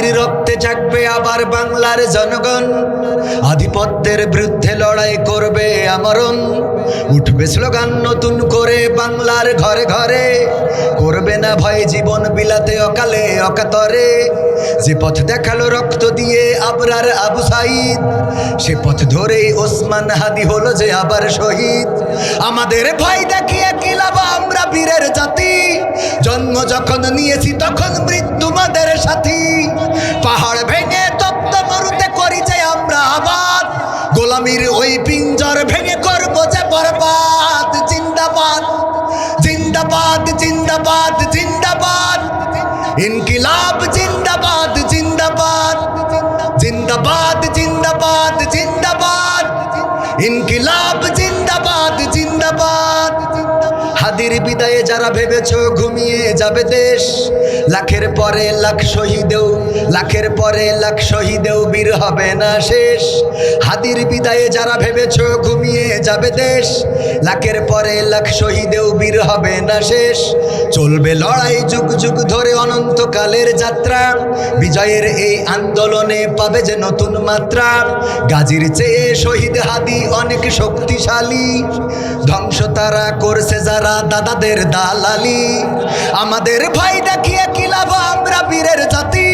হাদির রক্তে জাগবে আবার বাংলার জনগণ। আধিপত্যের বিরুদ্ধে লড়াই করবে আমরণ। উঠবে স্লোগান নতুন করে বাংলার ঘরে ঘরে। করবে না ভয় জীবন বিলাতে অকালে অকাতরে। যে পথ দেখাল রক্ত দিয়ে আবরার আবু সাইদ, সে পথ ধরেই ওসমান হাদি হলো যে আবার শহীদ। আমাদের ভয় দেখিয়ে কি লাভ আমরা বীরের জাতি? জন্ম যখন নিয়েছি তখন জিন্দাবাদ জিন্দাবাদ জিন্দাবাদ ইনকিলাব বিদায়ে যারা ভেবেছ ঘুমিয়ে যাবে দেশ। লাখের পরে লাখ শহীদেও, লাখের পরে লাখ শহীদেও বীর হবে না শেষ। হাদির বিদায়ে যারা ভেবেছ ঘুমিয়ে যাবে দেশ। লাখের পরে লাখ শহীদেও বীর হবে না শেষ। চলবে লড়াই যুগ যুগ ধরে অনন্তকালের যাত্রা। বিজয়ের এই আন্দোলনে পাবে যে নতুন মাত্রা। গাজীর চেয়ে শহীদ হাদি অনেক শক্তিশালী। ধ্বংস তারা করছে যারা দাদাদের দালালি, আমাদের ভাই দেখিয়ে কি লাভ আমরা বীরের জাতি?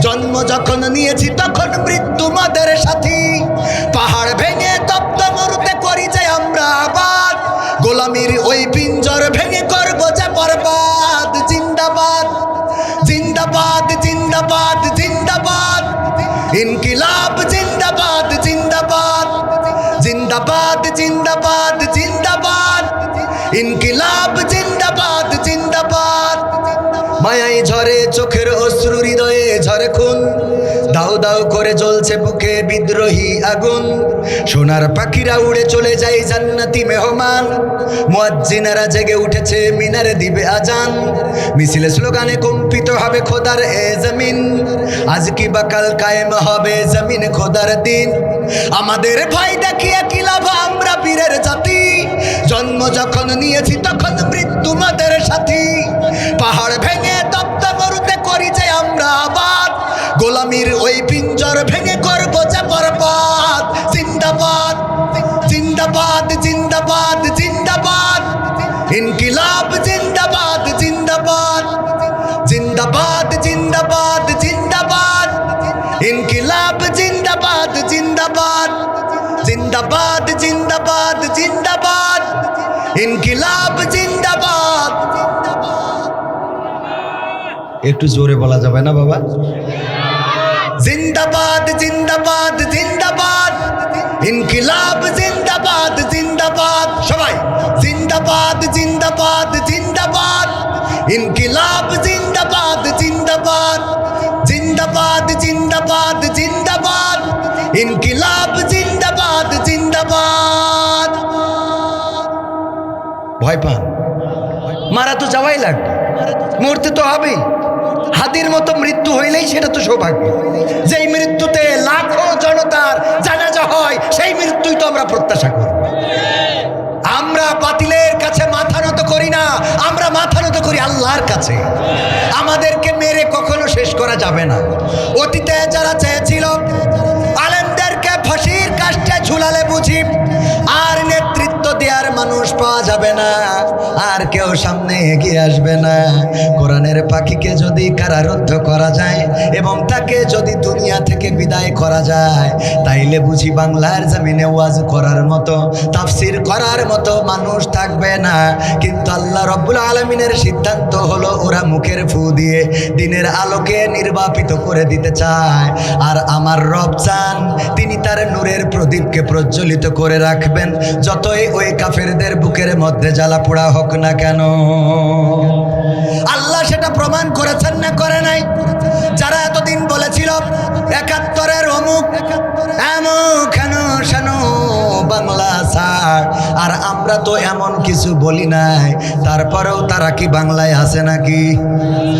জন্ম যখন নিয়েছি, তখন মৃত্যু মাদের সাথী। পাহাড় ভেঙে তপ্ত মরুতে করি যে আমরা আবাদ। গোলামির ওই পিঞ্জর ভেঙে করব যে বরবাদ। জিন্দাবাদ জিন্দাবাদ জিন্দাবাদ জিন্দাবাদ। ইনকিলাব, জিন্দাবাদ জিন্দাবাদ। জিন্দাবাদ জিন্দাবাদ। মায়াই ঝরে চোখের অশ্রু হৃদয়ে ঝরে খুন দাউ দাউ করে জ্বলছে বুকে বিদ্রোহী আগুন। সোনার পাখিরা উড়ে চলে যায় জান্নাতি মেহমান। মুয়াজ্জিনারা জেগে উঠেছে মিনারে দিবে আজান। মিছিলে স্লোগানে কম্পিত হবে খোদার এ জমিন। আজ কি বাকাল কায়েম হবে জমিন খোদার দিন। আমাদের ভয় দেখিয়ে কি লাভ আমরা বীরের জাতি? জন্ম যখন নিয়েছি তখন মৃত্যু মাদের সাথী। পাহাড় ভেঙে তপ্ত মরুতে করি যে আমরা আবাদ। গোলামির ওই পিঞ্জর ভেঙে করব যে বরবাদ। জিন্দাবাদ জিন্দাবাদ জিন্দাবাদ জিন্দাবাদ। ইনকিলাব, জিন্দাবাদ জিন্দাবাদ। জিন্দাবাদ জিন্দাবাদ জিন্দাবাদ। ইনকিলাব জিন্দাবাদ জিন্দাবাদ জিন্দাবাদ। জিন্দাবাদ একটু জোরে বলা যাবে না বাবা? জিন্দাবাদ জিন্দাবাদ জিন্দাবাদ। ইনকিলাব, জিন্দাবাদ জিন্দাবাদ। সবাই, জিন্দাবাদ জিন্দাবাদ জিন্দাবাদ। ইনকিলাব, জিন্দাবাদ জিন্দাবাদ। জিন্দাবাদ জিন্দাবাদ জিন্দাবাদ। ইনকিলাব, জিন্দাবাদ জিন্দাবাদ। ভয় পান? মারা তো যাওয়াই লাগবে। মরতে তো হবেই। হাতির মতো মৃত্যু হইলেই সেটা তো সৌভাগ্য। যেই মৃত্যুতে লাখো জনতার জানাজা হয়, সেই মৃত্যুই তো আমরা প্রত্যাশা করি। আমরা বাতিলের কাছে মাথা নত করি না, আমরা মাথা নত করি আল্লাহর কাছে। আমাদেরকে মেরে কখনো শেষ করা যাবে না। অতীতে যারা চেয়েছিল, আলেমদেরকে ফাঁসির কাষ্টে ঝুলালে বুঝি, আর নেতৃত্ব দেওয়ার মানুষ পাওয়া যাবে না। আর কেউ সামনে এগিয়ে আসবে না। কোরআনের পাখিকে যদি কারারুদ্ধ করা যায় এবং তাকে যদি দুনিয়া থেকে বিদায় করা যায়, তাইলে বুঝি বাংলার জমিনে ওয়াজ করার মতো, তাফসির করার মতো মানুষ থাকবে না। কিন্তু আল্লাহ রব্বুল আলমিনের সিদ্ধান্ত হলো ওরা মুখের ফু দিয়ে দিনের আলোকে নির্বাপিত করে দিতে চায়। আর আমার রব চান তিনি তার নূরের প্রদীপকে প্রজ্বলিত করে রাখবেন। যতই ওই কাফেরদের বুকের মধ্যে জ্বালা পোড়া হোক হোক না কেন। আল্লাহ সেটা প্রমাণ করেছেন না করে নাই। যারা এতদিন বলেছিল, একাত্তরের অমুক বাংলা ছাড় আর আমরা তো এমন কিছু বলি নাই, তারপরেও তারা কি বাংলায় আসে নাকি?